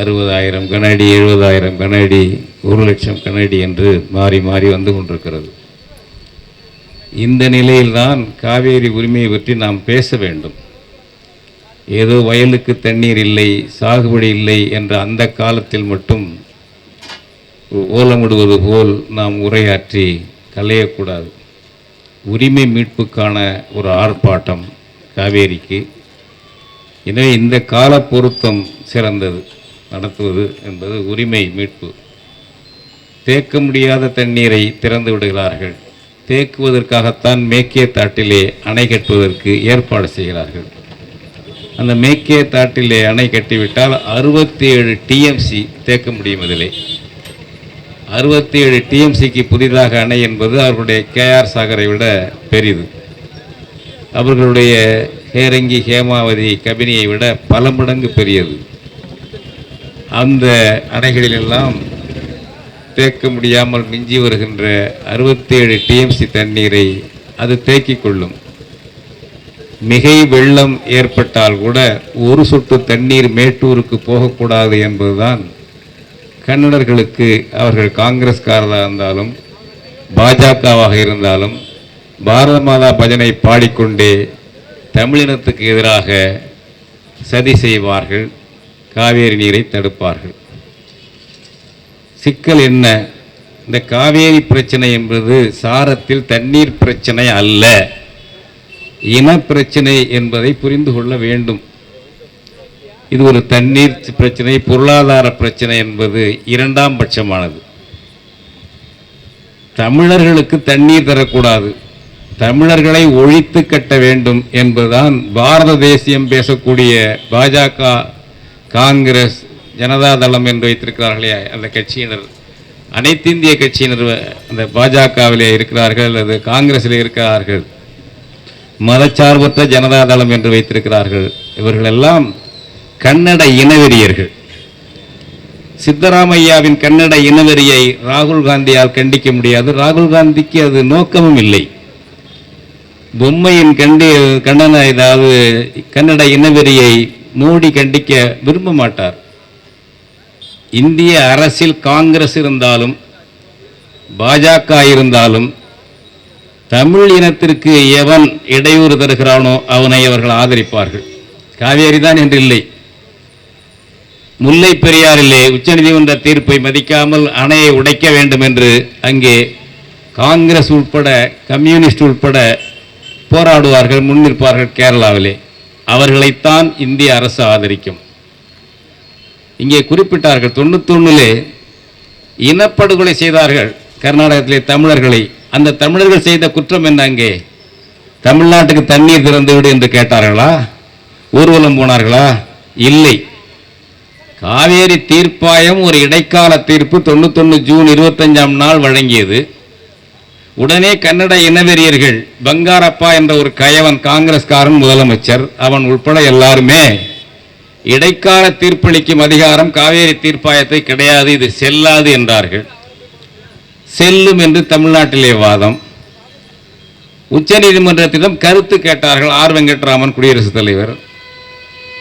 அறுபதாயிரம் கனஅடி எழுபதாயிரம் கனஅடி ஒரு லட்சம் கனஅடி என்று மாறி மாறி வந்து கொண்டிருக்கிறது. இந்த நிலையில்தான் காவேரி உரிமையை பற்றி நாம் பேச வேண்டும். ஏதோ வயலுக்கு தண்ணீர் இல்லை சாகுபடி இல்லை என்ற அந்த காலத்தில் மட்டும் ஓலமிடுவது போல் நாம் உரையாற்றி கலையக்கூடாது உரிமை மீட்புக்கான ஒரு ஆர்ப்பாட்டம் காவேரிக்கு. எனவே இந்த கால பொருத்தம் சிறந்தது. நடத்துவது என்பது உரிமை மீட்பு. தேக்க முடியாத தண்ணீரை திறந்து விடுகிறார்கள். தேக்குவதற்காகத்தான் மேற்கே தாட்டிலே அணை கட்டுவதற்கு ஏற்பாடு செய்கிறார்கள். அந்த மேற்கே தாட்டிலே அணை கட்டிவிட்டால் அறுபத்தி ஏழு டிஎம்சி தேக்க முடியும் இதிலே. அறுபத்தி ஏழு டிஎம்சிக்கு புதிதாக அணை என்பது அவர்களுடைய கேஆர் சாகரை விட பெரிது. அவர்களுடைய ஹேரங்கி ஹேமாவதி கபினியை விட பல மடங்கு பெரியது. அந்த அணைகளிலெல்லாம் தேக்க முடியாமல் மிஞ்சி வருகின்ற அறுபத்தேழு டிஎம்சி தண்ணீரை அது தேக்கிக் கொள்ளும். மிகை வெள்ளம் ஏற்பட்டால் கூட ஒரு சொட்டு தண்ணீர் மேட்டூருக்கு போகக்கூடாது என்பதுதான் கன்னடர்களுக்கு அவர்கள் காங்கிரஸ்காரராக இருந்தாலும் பாஜகவாக இருந்தாலும் பாரத மாதா பஜனை பாடிக்கொண்டே தமிழினத்துக்கு எதிராக சதி செய்வார்கள். காவேரி நீரை தடுப்பார்கள். சிக்கல் என்ன? இந்த காவேரி பிரச்சனை என்பது சாரத்தில் தண்ணீர் பிரச்சனை அல்ல. இன பிரச்சனை என்பதை புரிந்து கொள்ள வேண்டும். இது ஒரு தண்ணீர் பிரச்சனை பொருளாதார பிரச்சனை என்பது இரண்டாம் பட்சமானது. தமிழர்களுக்கு தண்ணீர் தரக்கூடாது. தமிழர்களை ஒழித்து கட்ட வேண்டும் என்பதுதான் பாரத தேசியம் பேசக்கூடிய பாஜக காங்கிரஸ் ஜனதாதளம் என்று வைத்திருக்கிறார்களே அந்த கட்சியினர் அனைத்திந்திய கட்சியினர் அந்த பாஜகவிலே இருக்கிறார்கள் அல்லது காங்கிரஸில் இருக்கிறார்கள். மதச்சார்பற்ற ஜனதாதளம் என்று வைத்திருக்கிறார்கள். இவர்களெல்லாம் கன்னட இனவெறியர்கள். சித்தராமையாவின் கன்னட இனவெறியை ராகுல் காந்தியால் கண்டிக்க முடியாது. ராகுல் காந்திக்கு அது நோக்கமும் இல்லை. பொம்மையின் கண்டி கண்டன ஏதாவது கன்னட இனவெறியை மோடி கண்டிக்க விரும்ப மாட்டார். இந்திய அரசில் காங்கிரஸ் இருந்தாலும் பாஜக இருந்தாலும் தமிழ் இனத்திற்கு எவன் இடையூறு தருகிறானோ அவனை அவர்கள் ஆதரிப்பார்கள். காவேரி தான் என்று இல்லை. முல்லை பெரியாரிலே உச்சநீதிமன்ற தீர்ப்பை மதிக்காமல் அணையை உடைக்க வேண்டும் என்று அங்கே காங்கிரஸ் உட்பட கம்யூனிஸ்ட் உட்பட போராடுவார்கள் முன்னிற்பார்கள் கேரளாவிலே. அவர்களைத்தான் இந்திய அரசு ஆதரிக்கும். இங்கே குறிப்பிட்டார்கள் தொண்ணூத்தொன்னிலே இனப்படுகொலை செய்தார்கள் கர்நாடகத்திலே தமிழர்களை. அந்த தமிழர்கள் செய்த குற்றம் என்ன அங்கே? தமிழ்நாட்டுக்கு தண்ணீர் திறந்துவிடு என்று கேட்டார்களா? ஊர்வலம் போனார்களா? இல்லை. காவேரி தீர்ப்பாயம் ஒரு இடைக்கால தீர்ப்பு தொண்ணூத்தொன்று ஜூன் இருபத்தஞ்சாம் நாள் வழங்கியது. உடனே கன்னட இனவெறியர்கள் பங்காரப்பா என்ற ஒரு கயவன் காங்கிரஸ்காரன் முதலமைச்சர் அவன் உட்பட எல்லாருமே. இடைக்கால தீர்ப்பளிக்கும் அதிகாரம் காவேரி தீர்ப்பாயத்தை கிடையாது இது செல்லாது என்றார்கள். செல்லும் என்று தமிழ்நாட்டிலே வாதம். உச்சநீதிமன்றத்திடம் கருத்து கேட்டார்கள் ஆர் வெங்கட்ராமன் குடியரசுத் தலைவர்.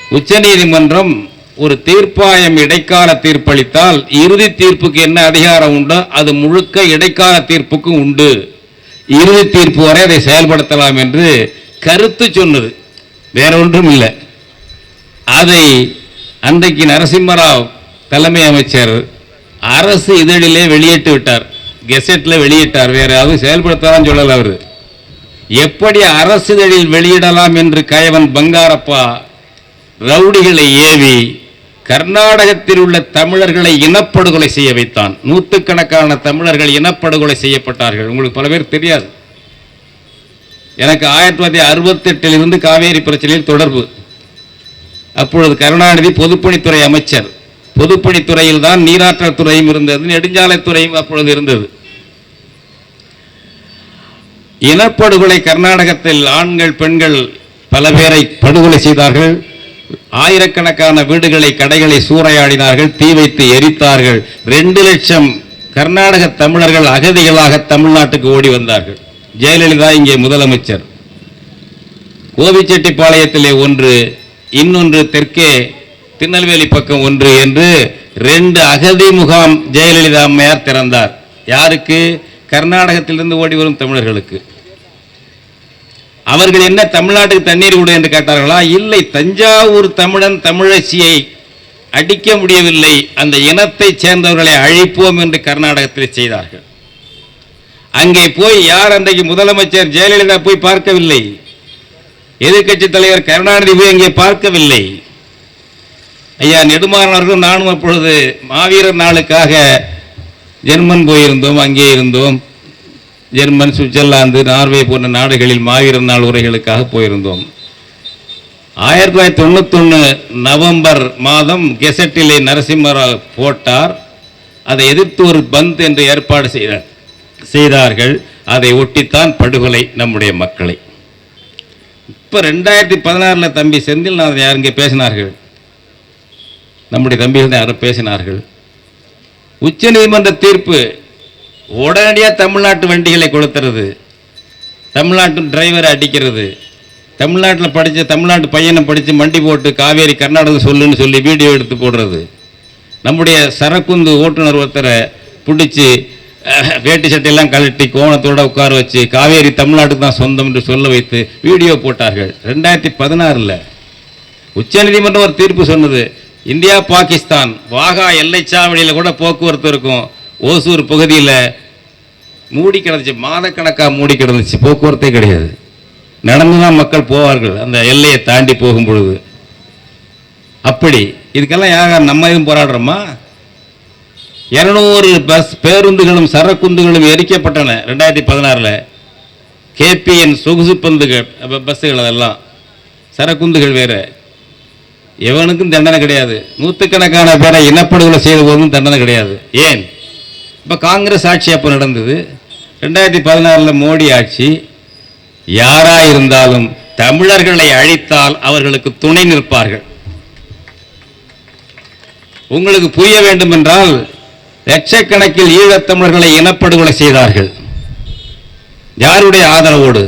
உச்சநீதிமன்றம் ஒரு தீர்ப்பாயம் இடைக்கால தீர்ப்பளித்தால் இறுதி தீர்ப்புக்கு என்ன அதிகாரம் உண்டோ அது முழுக்க இடைக்கால தீர்ப்புக்கும் உண்டு. இறுதி தீர்ப்பு வரை அதை செயல்படுத்தலாம் என்று கருத்து சொன்னது. வேற ஒன்றும் இல்லை. அதை அன்றைக்கு நரசிம்மராவ் தலைமை அமைச்சர் அரசு இதழிலே வெளியிட்டு விட்டார். கெசட்டில் வெளியிட்டார். வேற யாரும் செயல்படுத்தலாம் சொல்லல அவர். எப்படி அரசு இதழில் வெளியிடலாம் என்று கயவன் பங்காரப்பா ரவுடிகளை ஏவி கர்நாடகத்தில் உள்ள தமிழர்களை இனப்படுகொலை செய்ய வைத்தான். நூற்றுக்கணக்கான தமிழர்கள் இனப்படுகொலை செய்யப்பட்டார்கள். உங்களுக்கு பல பேர் தெரியாது. எனக்கு ஆயிரத்தி தொள்ளாயிரத்தி அறுபத்தெட்டில் இருந்து காவேரி பிரச்சனையில் தொடர்பு. அப்பொழுது கருணாநிதி பொதுப்பணித்துறை அமைச்சர். பொதுப்பணித்துறையில் தான் நீராற்றல் துறையும் இருந்தது நெடுஞ்சாலைத்துறையும் அப்பொழுது இருந்தது. இனப்படுகொலை கர்நாடகத்தில் ஆண்கள் பெண்கள் பல பேரை படுகொலை செய்தார்கள். ஆயிரக்கணக்கான வீடுகளை கடைகளை சூறையாடினார்கள் தீ வைத்து எரித்தார்கள். ரெண்டு லட்சம் கர்நாடக தமிழர்கள் அகதிகளாக தமிழ்நாட்டுக்கு ஓடி வந்தார்கள். ஜெயலலிதா இங்கே முதலமைச்சர். கோபிச்செட்டிப்பாளையத்திலே ஒன்று இன்னொன்று தெற்கே திருநெல்வேலி பக்கம் ஒன்று என்று ரெண்டு அகதி முகாம் ஜெயலலிதா அம்மையார் திறந்தார். யாருக்கு? கர்நாடகத்திலிருந்து ஓடி வரும் தமிழர்களுக்கு. அவர்கள் என்ன தமிழ்நாட்டுக்கு தண்ணீர் கொடு என்று கேட்டார்களா? இல்லை தஞ்சாவூர் தமிழன் தமிழச்சியை அடிக்க முடியவில்லை. அந்த இனத்தைச் சேர்ந்தவர்களை அழிப்போம் என்று கர்நாடகத்தில் செய்தார்கள். அங்கே போய் யார் அன்றைக்கு முதலமைச்சர் ஜெயலலிதா போய் பார்க்கவில்லை? எதிர்க்கட்சி தலைவர் கருணாநிதி போய் அங்கே பார்க்கவில்லை. ஐயா நெடுமாறனவர்கள் நானும் அப்பொழுது மாவீரர் நாளுக்காக ஜெர்மன் போயிருந்தோம் அங்கே இருந்தோம். ஜெர்மன் சுவிட்சர்லாந்து நார்வே போன்ற நாடுகளில் மாவீரர் நாள் உரைகளுக்காக போயிருந்தோம். ஆயிரத்தி தொள்ளாயிரத்தி தொண்ணூத்தொன்று நவம்பர் மாதம் கெசட்டிலே நரசிம்மராவ் போட்டார். அதை எதிர்த்து ஒரு பந்த் என்று ஏற்பாடு செய்தார் செய்தார்கள். அதை ஒட்டித்தான் படுகொலை நம்முடைய மக்களை. இப்போ ரெண்டாயிரத்தி பதினாறில் தம்பி செந்தில்நாதன் யார் இங்கே பேசினார்கள்? நம்முடைய தம்பிகள் தான் யாரும் பேசினார்கள் உச்சநீதிமன்ற தீர்ப்பு உடனடியாக தமிழ்நாட்டு வண்டிகளை கொளுத்துறது. தமிழ்நாட்டு டிரைவரை அடிக்கிறது. தமிழ்நாட்டில் படித்த தமிழ்நாட்டு பையனை படித்து மண்டி போட்டு காவேரி கர்நாடகம் சொல்லுன்னு சொல்லி வீடியோ எடுத்து போடுறது. நம்முடைய சரக்குந்து ஓட்டுநர் ஒருத்தரை பிடிச்சி வேட்டி சட்டையெல்லாம் கழட்டி கோணத்தோடு உட்கார வச்சு காவேரி தமிழ்நாட்டுக்கு தான் சொந்தம் என்று சொல்ல வைத்து வீடியோ போட்டார்கள். ரெண்டாயிரத்தி பதினாறில் உச்சநீதிமன்றம் ஒரு தீர்ப்பு சொன்னது. இந்தியா பாகிஸ்தான் வாகா எல்லைச்சாவடியில் கூட போக்குவரத்து இருக்கும். ஓசூர் பகுதியில் மூடி கிடந்துச்சு மாதக்கணக்காக மூடி கிடந்துச்சு போக்குவரத்தே கிடையாது. நடந்து தான் மக்கள் போவார்கள் அந்த எல்லையை தாண்டி போகும் பொழுது. அப்படி இதுக்கெல்லாம் யார் நம்ம எதுவும் போராடுறோமா? இரநூறு பஸ் பேருந்துகளும் சரக்குந்துகளும் எரிக்கப்பட்டன ரெண்டாயிரத்தி பதினாறில். கேபிஎன் சொகுசு பந்துகள் பஸ்ஸுகள் அதெல்லாம். சரக்குந்துகள் வேறு. எவனுக்கும் தண்டனை கிடையாது. நூற்றுக்கணக்கான பேரை இனப்படுகொலை செய்த போதும் தண்டனை கிடையாது. ஏன்? இப்போ காங்கிரஸ் ஆட்சி அப்போ நடந்தது. ரெண்டாயிரத்தி பதினாறில் மோடி ஆட்சி யாராக இருந்தாலும் தமிழர்களை அழித்தால் அவர்களுக்கு துணை நிற்பார்கள். உங்களுக்கு புரிய வேண்டும் என்றால் லட்சக்கணக்கில் ஈழத்தமிழர்களை இனப்படுகொலை செய்தார்கள். யாருடைய ஆதரவோடு?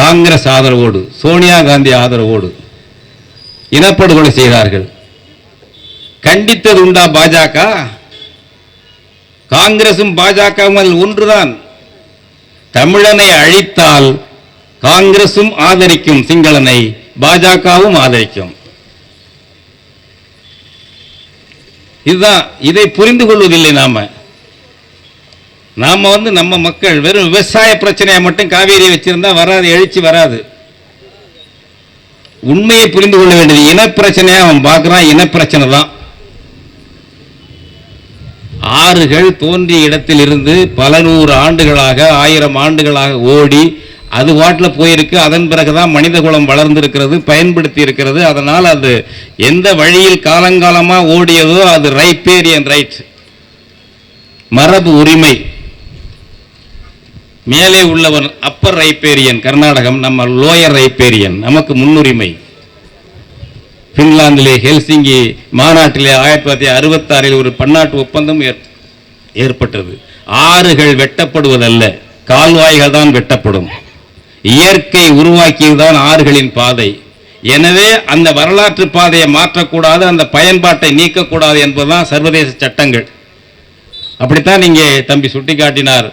காங்கிரஸ் ஆதரவோடு சோனியா காந்தி ஆதரவோடு இனப்படுகொலை செய்தார்கள். கண்டித்தது உண்டா பாஜக? காங்கிரசும் பாஜகவும் அதில் ஒன்றுதான். தமிழனை அழித்தால் காங்கிரசும் ஆதரிக்கும் சிங்களனை பாஜகவும் ஆதரிக்கும். இதுதான் இதை புரிந்து கொள்வதில்லை நாம. நாம வந்து நம்ம மக்கள் வெறும் விவசாய பிரச்சனையை மட்டும் காவேரி வச்சிருந்தா வராது எழுச்சி வராது. உண்மையை புரிந்து கொள்ள வேண்டியது இனப்பிரச்சனையா அவன் பார்க்கறான் இனப்பிரச்சனை தான். ஆறுகள் தோன்றிய இடத்திலிருந்து பல நூறு ஆண்டுகளாக ஆயிரம் ஆண்டுகளாக ஓடி அது வாட்டில் போயிருக்கு. அதன் பிறகுதான் மனித குலம் வளர்ந்திருக்கிறது பயன்படுத்தி இருக்கிறது அதனால் அது எந்த வழியில் காலங்காலமாக ஓடியதோ அது ரைப்பேரியன் ரைட். மரபு உரிமை. மேலே உள்ளவன் அப்பர் ரைப்பேரியன். கர்நாடகம் நம்ம லோயர் ரைப்பேரியன். நமக்கு முன்னுரிமை. பின்லாந்திலே ஹெல்சிங்கி மாநாட்டிலே ஆயிரத்தி தொள்ளாயிரத்தி அறுபத்தாறில் ஒரு பன்னாட்டு ஒப்பந்தம் ஏற்- ஏற்பட்டது. ஆறுகள் வெட்டப்படுவதல்ல கால்வாய்கள் தான் வெட்டப்படும். இயற்கை உருவாக்கியதுதான் ஆறுகளின் பாதை. எனவே அந்த வரலாற்று பாதையை மாற்றக்கூடாது அந்த பயன்பாட்டை நீக்கக்கூடாது என்பதுதான் சர்வதேச சட்டங்கள். அப்படித்தான் நீங்க தம்பி சுட்டிக்காட்டினார்.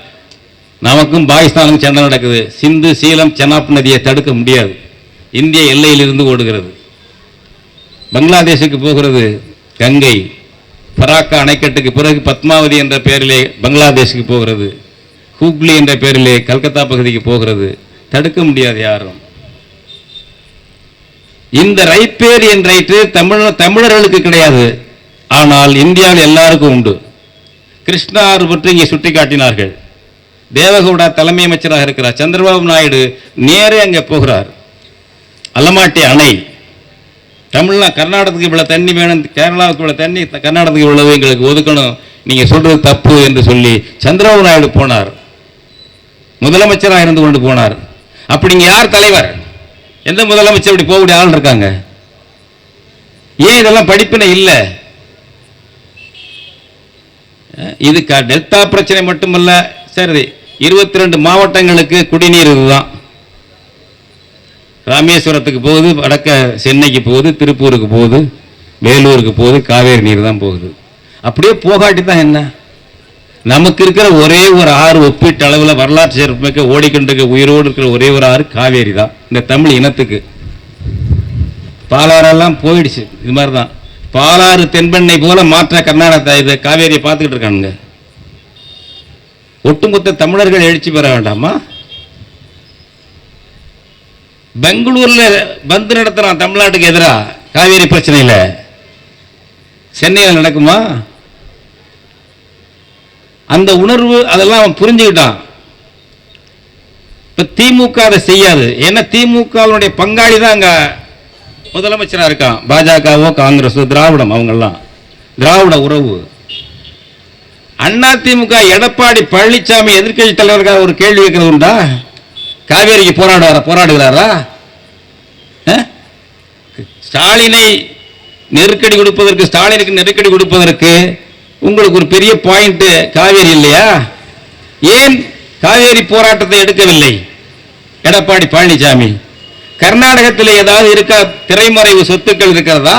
நமக்கும் பாகிஸ்தானுக்கும் சண்டை நடக்குது. சிந்து சீலம் செனாப் நதியை தடுக்க முடியாது. இந்திய எல்லையிலிருந்து ஓடுகிறது. பங்களாதேஷுக்கு போகிறது கங்கை. பராக்கா அணைக்கட்டுக்கு பிறகு பத்மாவதி என்ற பெயரிலே பங்களாதேஷுக்கு போகிறது. ஹூக்லி என்ற பெயரிலே கல்கத்தா பகுதிக்கு போகிறது. தடுக்க முடியாது யாரும். இந்த ரைப்பேர் ரைட்டு தமிழ தமிழர்களுக்கு கிடையாது. ஆனால் இந்தியாவில் எல்லாருக்கும் உண்டு. கிருஷ்ணா ஆறு பற்றி இங்கே சுட்டி காட்டினார்கள் தேவகவுடா தலைமை அமைச்சராக இருக்கிறார். சந்திரபாபு நாயுடு நேரே அங்கே போகிறார். அல்லமாட்டி அணை. தமிழ்னா கர்நாடகத்துக்கு இவ்வளோ தண்ணி வேணும் கேரளாவுக்கு இவ்வளோ தண்ணி கர்நாடகத்துக்கு இவ்வளவு எங்களுக்கு ஒதுக்கணும். நீங்கள் சொல்கிறது தப்பு என்று சொல்லி சந்திரபாபு நாயுடு போனார். முதலமைச்சராக இருந்து கொண்டு போனார். அப்படி இங்கே யார் தலைவர்? எந்த முதலமைச்சர் இப்படி போகக்கூடிய ஆள் இருக்காங்க? ஏன் இதெல்லாம் படிப்பினை இல்லை? இதுக்கு இது டெல்டா பிரச்சனை மட்டுமல்ல சரி இருபத்தி ரெண்டு மாவட்டங்களுக்கு குடிநீர் இதுதான். ராமேஸ்வரத்துக்கு போகுது வடக்க சென்னைக்கு போகுது திருப்பூருக்கு போகுது வேலூருக்கு போகுது காவேரி நீர் தான் போகுது. அப்படியே போகாட்டி தான் என்ன? நமக்கு இருக்கிற ஒரே ஒரு ஆறு ஒப்பீட்டு அளவில் வரலாற்று சிறப்புமிக்க ஓடிக்கொண்டிருக்க உயிரோடு இருக்கிற ஒரே ஒரு ஆறு காவேரி தான் இந்த தமிழ் இனத்துக்கு. பாலாறெல்லாம் போயிடுச்சு இது மாதிரி தான் பாலாறு தென்பெண்ணை போல மாற்ற கர்நாடகத்தை இது காவேரியை பார்த்துக்கிட்டு இருக்கானுங்க. ஒட்டுமொத்த தமிழர்கள் எழுச்சி பெற வேண்டாமா? பெங்களூர்ல பந்து நடத்துறான் தமிழ்நாட்டுக்கு எதிராக காவேரி பிரச்சனையில். சென்னையில் நடக்குமா? அந்த உணர்வு அதெல்லாம் அவன் புரிஞ்சுக்கிட்டான். இப்போ திமுக அதை செய்யாது. ஏன்னா திமுகவினுடைய பங்காளி தான் அங்கே முதலமைச்சராக இருக்கான். பாஜகவோ காங்கிரஸோ திராவிடம் அவங்கெல்லாம். திராவிட உறவு. அண்ணா திமுக எடப்பாடி பழனிசாமி எதிர்கட்சி தலைவருக்காக ஒரு கேள்வி கேட்கறது உண்டா? காவேரிக்கு போராடுவாரா போராடுகிறாரா? ஸ்டாலினை நெருக்கடி கொடுப்பதற்கு ஸ்டாலினுக்கு நெருக்கடி கொடுப்பதற்கு உங்களுக்கு ஒரு பெரிய பாயிண்ட் காவேரி இல்லையா? ஏன் காவேரி போராட்டத்தை எடுக்கவில்லை? எடப்பாடி பழனிசாமி கர்நாடகத்தில் ஏதாவது இருக்கா திரைமறைவு சொத்துக்கள் இருக்கிறதா?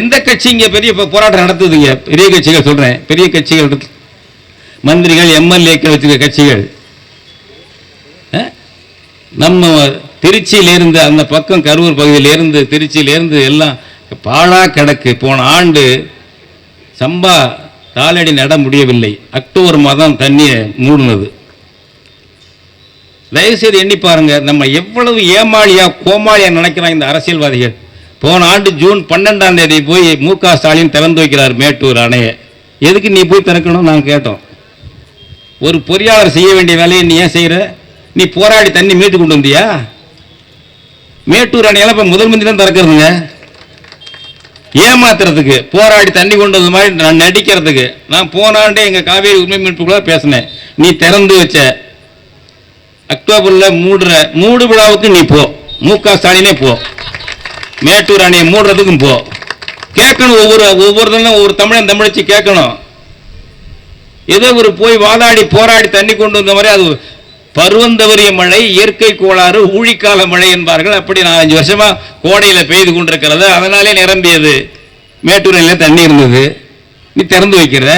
எந்த கட்சி இங்கே பெரிய போராட்டம் நடத்துதுங்க? பெரிய கட்சிகள் சொல்றேன். பெரிய கட்சிகள் மந்திரிகள் எம்எல்ஏக்கள் வச்சுக்க கட்சிகள். நம்ம திருச்சியிலேருந்து அந்த பக்கம் கரூர் பகுதியிலேருந்து திருச்சியிலேருந்து எல்லாம் பாழா கிடக்கு. போன ஆண்டு சம்பா காலடி நட முடியவில்லை. அக்டோபர் மாதம் தண்ணியை மூடினது. தயவுசெய்து எண்ணி பாருங்க நம்ம எவ்வளவு ஏமாளியா கோமாளியா நினைக்கிறாங்க இந்த அரசியல்வாதிகள். போன ஆண்டு ஜூன் பன்னெண்டாம் தேதி போய் மு க ஸ்டாலின் திறந்து வைக்கிறார் மேட்டூர் அணையை. எதுக்கு நீ போய் திறக்கணும்? நாங்கள் கேட்டோம். ஒரு பொறியாளர் செய்ய வேண்டிய வேலையை நீ ஏன் செய்கிற நீ போராடி தண்ணி மீட்டு கொண்டு வந்தியா? மேட்டூர் அணையெல்லாம் இப்போ முதல் மந்தி தான் திறக்கிறதுங்க. ஏமாத்துறதுக்கு போராடி தண்ணி கொண்டு வந்த மாதிரி நான் நடிக்கிறதுக்கு. நான் போனாண்டே எங்கள் காவேரி உரிமை மீட்புக்குள்ள பேசினேன். நீ திறந்து வச்ச அக்டோபரில் மூடுற மூடு விழாவுக்கு நீ போ. மு க. ஸ்டாலினே போ. மேட்டூர் அணையை மூடுறதுக்கும் போ. கேட்கணும் ஒவ்வொரு ஒவ்வொருத்தனும் ஒவ்வொரு தமிழன் தமிழச்சி கேட்கணும். ஏதோ ஒரு போய் வாதாடி போராடி தண்ணி கொண்டு வந்த மாதிரி அது பருவந்தவரிய மழை இயற்கை கோளாறு ஊழிக்கால மழை என்பார்கள். அப்படி நான் அஞ்சு வருஷமா கோடையில் பெய்து கொண்டிருக்கிறது. அதனாலே நிரம்பியது. மேட்டூரில் தண்ணி இருந்தது. நீ திறந்து வைக்கிற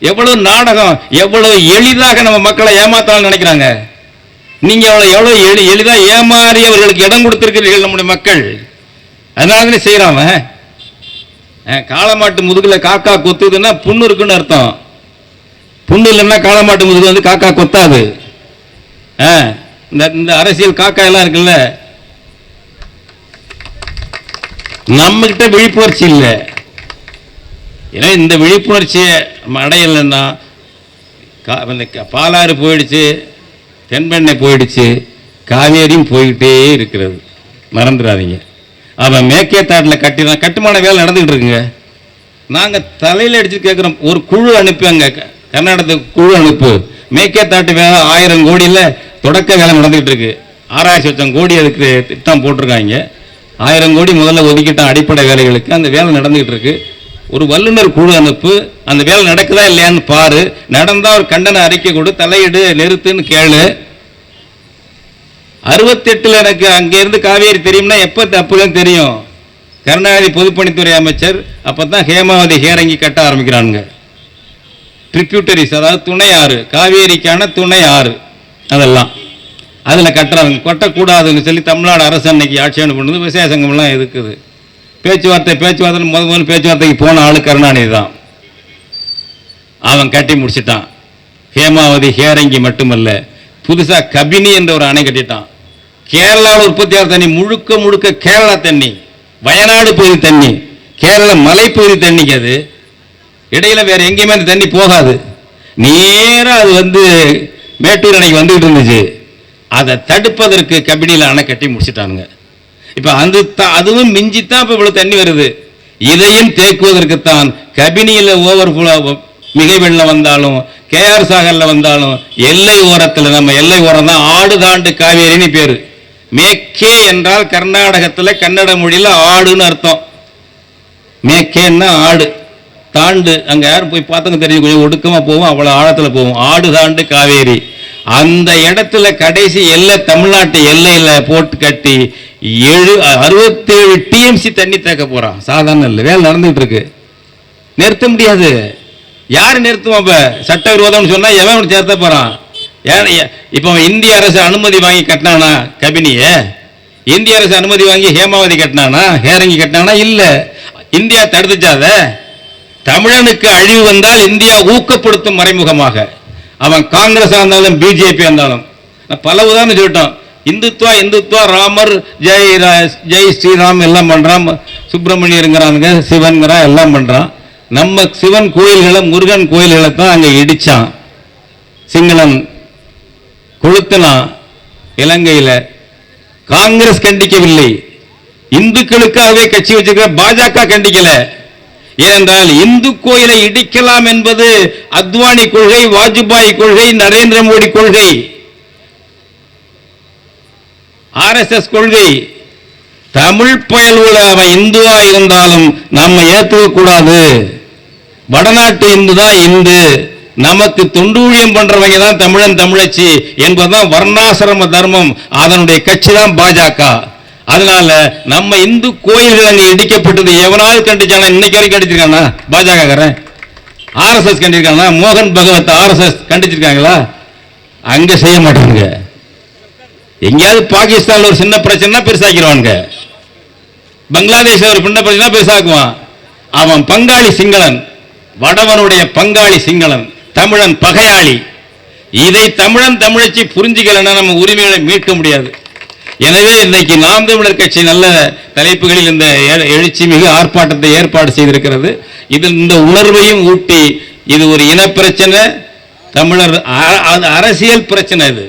எவ்வளவு நாடகம் எவ்வளவு எளிதாக நம்ம மக்களை ஏமாத்தலாம்னு நினைக்கிறாங்க. நீங்க அவ்வளவு எவ்வளவு எளி எளிதாக ஏமாறி அவர்களுக்கு இடம் கொடுத்திருக்கிறீர்கள் நம்முடைய மக்கள். அதனால தானே செய்யறாம காளமாட்டு முதுகில் காக்கா கொத்துதுன்னா புண்ணு இருக்குன்னு அர்த்தம். புண்ணு இல்லைன்னா காளமாட்டு முதுகு வந்து காக்கா கொத்தாது. இந்த இந்த அரசியல் காக்கா எல்லாம் இருக்குல்ல? நம்ம கிட்ட விழிப்புணர்ச்சி இல்லை. ஏன்னா இந்த விழிப்புணர்ச்சியை அடையலைன்னா கா- இந்த க- பாலாறு போயிடுச்சு தென்பெண்ணை போயிடுச்சு காவேரியும் போய்கிட்டே இருக்கிறது. மறந்துடாதீங்க. அவன் மேற்கேத்தாட்டில் கட்டினா கட்டுமான வேலை நடந்துகிட்டு இருக்குங்க. நாங்கள் தலையில் அடிச்சு கேட்குறோம் ஒரு குழு அனுப்பி அங்கே க- கர்நாடகத்துக்கு குழு அனுப்பு. மேற்கேத்தாட்டு வேலை ஆயிரம் கோடியில் தொடக்க வேலை நடந்துகிட்டு இருக்கு. ஆறாயிரத்தி லட்சம் கோடி அதுக்கு திட்டம் போட்டிருக்காங்க. ஆயிரம் கோடி முதல்ல ஒதுக்கிட்டான் அடிப்படை வேலைகளுக்கு அந்த வேலை நடந்துகிட்டு இருக்கு. ஒரு வல்லுநர் குழு அனுப்பு அந்த வேலை நடக்குதா இல்லையான்னு பாரு. நடந்தா ஒரு கண்டன அறிக்கை கொடு தலையிடு நிறுத்துன்னு கேளு. அறுபத்தெட்டுல எனக்கு அங்கிருந்து காவேரி தெரியும்னா எப்ப தப்புதான் தெரியும். கருணாநிதி பொதுப்பணித்துறை அமைச்சர் அப்பதான் ஹேமாவதி ஹேரங்கி கட்ட ஆரம்பிக்கிறானுங்க. ட்ரிபியூட்டரிஸ் அதாவது துணை ஆறு காவேரிக்கான துணை ஆறு. அதெல்லாம். அதில் கட்டுறாங்க. கொட்டக்கூடாதுன்னு சொல்லி தமிழ்நாடு அரசு அன்னைக்கு ஆட்சியான பண்ணுறது விசேஷங்கம்லாம் இருக்குது. பேச்சுவார்த்தை பேச்சுவார்த்தை முத முதல் பேச்சுவார்த்தைக்கு போன ஆளு கருணாநிதி தான். அவன் கட்டி முடிச்சிட்டான். ஹேமாவதி ஹேரங்கி மட்டுமல்ல புதுசாக கபினி என்ற ஒரு அணை கட்டிட்டான். கேரளாவில் உற்பத்தியாகிற தண்ணி முழுக்க முழுக்க கேரளா தண்ணி வயநாடு பகுதி தண்ணி கேரள மலைப்பகுதி தண்ணிக்கு அது. இடையில் வேறு எங்கேயுமே அந்த தண்ணி போகாது. நேராக அது வந்து மேட்டூர் அணைக்கு வந்துகிட்டு இருந்துச்சு. அதை தடுப்பதற்கு கபினியில் அணை கட்டி முடிச்சிட்டானுங்க. இப்போ அந்த தான் அதுவும் மிஞ்சித்தான் இப்போ இவ்வளோ தண்ணி வருது. இதையும் தேக்குவதற்குத்தான் கபினியில் ஓவர் மிகை வெள்ளம் வந்தாலும் கேஆர் சாகரில் வந்தாலும் எல்லை ஓரத்தில் நம்ம எல்லை ஓரம் தான் ஆடு தாண்டு காவேரின்னு பேர். மேக்கே என்றால் கர்நாடகத்தில் கன்னட மொழியில் ஆடுன்னு அர்த்தம். மேக்கேன்னா ஆடு. தாண்டு அங்கே யாரும் போய் பார்த்தவங்க தெரியும் கொஞ்சம் ஒடுக்கமாக போவோம் அவ்வளோ ஆழத்தில் போவோம். ஆடு தாண்டு காவேரி. அந்த இடத்துல கடைசி எல்லை தமிழ்நாட்டு எல்லையில் போட்டு கட்டி ஏழு அறுபத்தேழு டிஎம்சி தண்ணி தேக்க போகிறான் சாதாரண இல்லை வேலை நடந்துகிட்டு இருக்கு. நிறுத்த முடியாது. யார் நிறுத்துவோம் சட்ட சட்டவிரோதம்னு சொன்னால் எவன் அவனை சேர்த்த போகிறான் ஏன் இப்போ இந்திய அரசு அனுமதி வாங்கி கட்டினானா கபினியை? இந்திய அரசு அனுமதி வாங்கி ஹேமாவதி கட்டினானா ஹேரங்கி கட்டினானா? இல்லை. இந்தியா தடுத்துச்சாத? தமிழனுக்கு அழிவு வந்தால் இந்தியா ஊக்கப்படுத்தும் மறைமுகமாக. அவன் காங்கிரஸ் இருந்தாலும் பிஜேபி இருந்தாலும். பல உதாரணம் சொல்லிட்டோம். இந்துத்வா இந்துத்வா ராமர் ஜெய் ரா- ஜெய் ஸ்ரீராம் எல்லாம் பண்றான். சுப்பிரமணியருங்கிறானுங்க சிவன்கிறான் எல்லாம் பண்றான். நம்ம சிவன் கோயில்களை முருகன் கோயில்களை தான் அங்க இடிச்சான். சிங்களன் கொளுத்தினான் இலங்கையில. காங்கிரஸ் கண்டிக்கவில்லை. இந்துக்களுக்காகவே கட்சி வச்சிருக்கிற பாஜக கண்டிக்கலை. ஏனென்றால் இந்து கோயிலை இடிக்கலாம் என்பது அத்வானி கொள்கை வாஜ்பாய் கொள்கை நரேந்திர மோடி கொள்கை. ஆர்எஸ்எஸ் கொள்கை. தமிழ் பயல்கள அவன் இந்துவா இருந்தாலும் நம்ம ஏற்றுக்க கூடாது. வடநாட்டு இந்து தான் இந்து. நமக்கு தொண்டூழியம் பண்றவங்க தான் தமிழன் தமிழச்சி என்பதுதான் வர்ணாசிரம தர்மம். அதனுடைய கட்சி தான் பாஜக அதனால நம்ம இந்து கோயில்கள் அங்கே இடிக்கப்பட்டது எவனாவது கண்டிச்சானா இன்னைக்கு வரைக்கும் கண்டிச்சிருக்கானா? பாஜக ஆர்எஸ்எஸ் கண்டிருக்கானா? மோகன் பகவத் ஆர்எஸ்எஸ் கண்டிச்சிருக்காங்களா? அங்க செய்ய மாட்டாங்க எங்கேயாவது பாகிஸ்தானில் ஒரு சின்ன பிரச்சனை பெருசாக்கிடுவானுங்க பங்களாதேஷ் ஒரு சின்ன பிரச்சனை பெருசாக்குவான். அவன் பங்காளி சிங்களன். வடவனுடைய பங்காளி சிங்களன். தமிழன் பகையாளி. இதை தமிழன் தமிழச்சி புரிஞ்சுக்கலைன்னா நம்ம உரிமைகளை மீட்க முடியாது. எனவே இன்னைக்கு நாம் தமிழர் கட்சி நல்ல தலைப்புகளில் இந்த எழுச்சி மிகு ஆர்ப்பாட்டத்தை ஏற்பாடு செய்திருக்கிறது. இதில் இந்த உணர்வையும் ஊட்டி இது ஒரு இனப்பிரச்சனை தமிழர் அ- அது அரசியல் பிரச்சனை இது.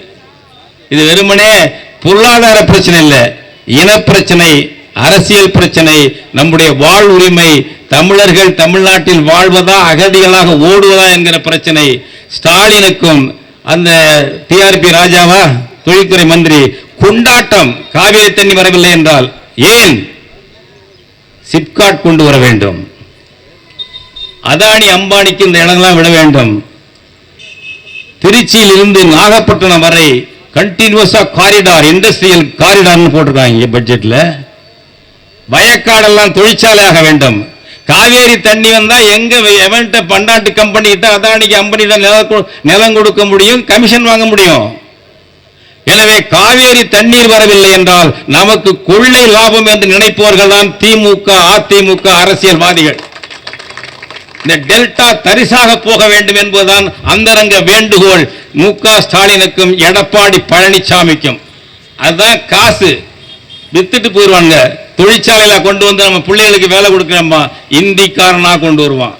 இது வெறுமனே பொருளாதார பிரச்சனை இல்லை இனப்பிரச்சனை அரசியல் பிரச்சனை நம்முடைய வாழ் உரிமை தமிழர்கள் தமிழ்நாட்டில் வாழ்வதா அகதிகளாக ஓடுவதா என்கிற பிரச்சனை. ஸ்டாலினுக்கும் அந்த டிஆர்பி ராஜாவா தொழில்துறை மந்திரி கொண்டாட்டம் காவிரி தண்ணி வரவில்லை என்றால் ஏன் சிப்காட் கொண்டு வர வேண்டும்? அதானி அம்பானிக்கு இந்த இடங்கள்லாம் விட வேண்டும். திருச்சியில் இருந்து நாகப்பட்டினம் வரை கண்டினியூஸா காரிடார் இண்டஸ்ட்ரியல் காரிடார்னு போட்டிருக்காங்க பட்ஜெட்ல வயக்காடெல்லாம் தொழிற்சாலையாக வேண்டும். காவேரி தண்ணி வந்தா எங்க எவன்ட்ட பண்டாட்டு கம்பெனி கிட்ட அதானிக்கு கம்பெனியில நிலம் நிலம் கொடுக்க முடியும் கமிஷன் வாங்க முடியும்? எனவே காவேரி தண்ணீர் வரவில்லை என்றால் நமக்கு கொள்ளை லாபம் என்று நினைப்பவர்கள் தான் திமுக அதிமுக அரசியல்வாதிகள். இந்த டெல்டா தரிசாக போக வேண்டும் என்பதுதான் அந்தரங்க வேண்டுகோள். மு க ஸ்டாலினுக்கும் எடப்பாடி பழனிசாமிக்கும். அதுதான் காசு. வித்துட்டு போயிடுவாங்க தொழிற்சாலையில கொண்டு வந்து நம்ம பிள்ளைகளுக்கு வேலை கொடுக்கிறோமா இந்திக்காரனா கொண்டு வருவான்.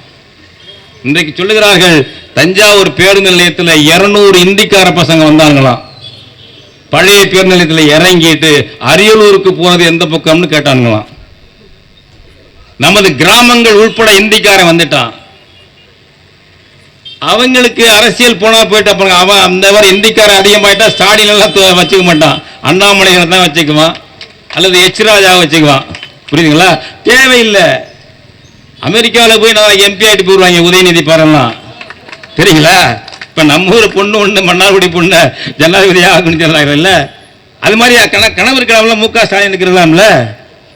இன்றைக்கு சொல்லுகிறார்கள் தஞ்சாவூர் பேருந்து நிலையத்தில் இருநூறு இந்திக்கார பசங்க வந்தாங்களாம் பழைய பேருந்து நிலையத்தில் இறங்கிட்டு அரியலூருக்கு போனது எந்த பக்கம்னு கேட்டானுங்களாம். நமது கிராமங்கள் உட்பட இந்திக்காரன் வந்துட்டான். அவங்களுக்கு அரசியல் போனா போயிட்டு அப்புறம் அவன் அந்த மாதிரி இந்திக்காரன் அதிகமாயிட்டா ஸ்டாலின் எல்லாம் வச்சுக்க மாட்டான். அண்ணாமலைகளை தான் வச்சுக்குவான். அல்லது எச் ராஜா வச்சுக்குவான். புரியுதுங்களா? தேவையில்லை. அமெரிக்காவில் போய் நான் எம்பி ஆகிட்டு போயிடுவாங்க உதயநிதி பாருலாம் தெரியுங்களா? இப்போ நம்ம ஊர் பொண்ணு ஒன்று மன்னார்குடி பொண்ணு ஜனாதிபதியா ஆகணும்னு சொல்றாங்க இல்ல அது மாதிரி கண கனவு இருக்கலாம்ல மு க. ஸ்டாலின் இருக்கலாம்ல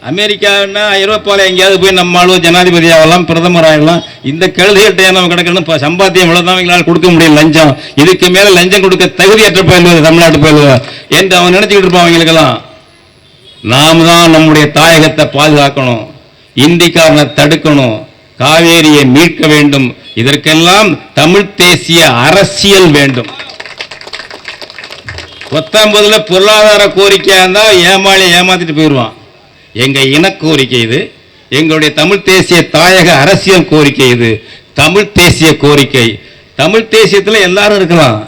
அமெரிக்கான்னா ஐரோப்பாவில் எங்கேயாவது போய் நம்ம ஆளு ஜனாதிபதி ஆகலாம் பிரதமர் ஆகலாம். இந்த கழுதைகிட்ட நம்ம கிடக்கணும் இப்போ சம்பாத்தியம் இவ்வளோதான் எங்களால் கொடுக்க முடியும் லஞ்சம். இதுக்கு மேலே லஞ்சம் கொடுக்க தகுதியற்ற பயில்வது தமிழ்நாட்டு பயில்வது என்று அவன் நினச்சிக்கிட்டு இருப்பான் அவங்களுக்கெல்லாம்? நாம் தான் நம்முடைய தாயகத்தை பாதுகாக்கணும். இந்திக்காரனை தடுக்கணும். காவேரியை மீட்க வேண்டும். இதற்கெல்லாம் தமிழ் தேசிய அரசியல் வேண்டும். பத்தொன்பதுல பொருளாதார கோரிக்கையா இருந்தா ஏமாளி ஏமாத்திட்டு போயிடுவான் எங்க இன கோரிக்கை இது. எங்களுடைய தமிழ் தேசிய தாயக அரசியல் கோரிக்கை இது. தமிழ் தேசிய கோரிக்கை. தமிழ் தேசியத்தில் எல்லாரும் இருக்கலாம்.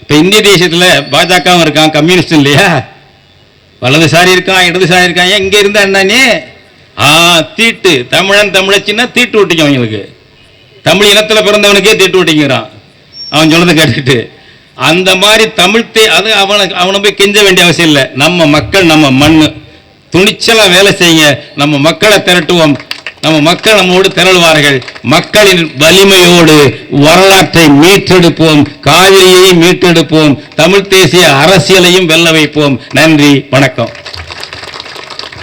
இப்போ இந்திய தேசியத்தில் பாஜகவும் இருக்கான் கம்யூனிஸ்ட் இல்லையா? வலதுசாரி இருக்கான் இடதுசாரி இருக்கான். ஏன் இங்கே இருந்தா என்னன்னே? ஆ தீட்டு. தமிழன் தமிழச்சின்னா தீட்டு விட்டிக்கும் அவங்களுக்கு தமிழ் இனத்தில் பிறந்தவனுக்கே தீட்டு விட்டிங்கிறான் அவன் சொன்னதை கேட்டுக்கிட்டு அந்த மாதிரி தமிழ் தே அது அவனை அவனை போய் கெஞ்ச வேண்டிய அவசியம் இல்லை. நம்ம மக்கள் நம்ம மண் துணிச்சலாக வேலை செய்யுங்க. நம்ம மக்களை திரட்டுவோம். நம்ம மக்கள் நம்மோடு திரள்வார்கள். மக்களின் வலிமையோடு வரலாற்றை மீட்டெடுப்போம். காவிரியையும் மீட்டெடுப்போம். தமிழ் தேசிய அரசியலையும் வெல்ல வைப்போம். நன்றி வணக்கம்.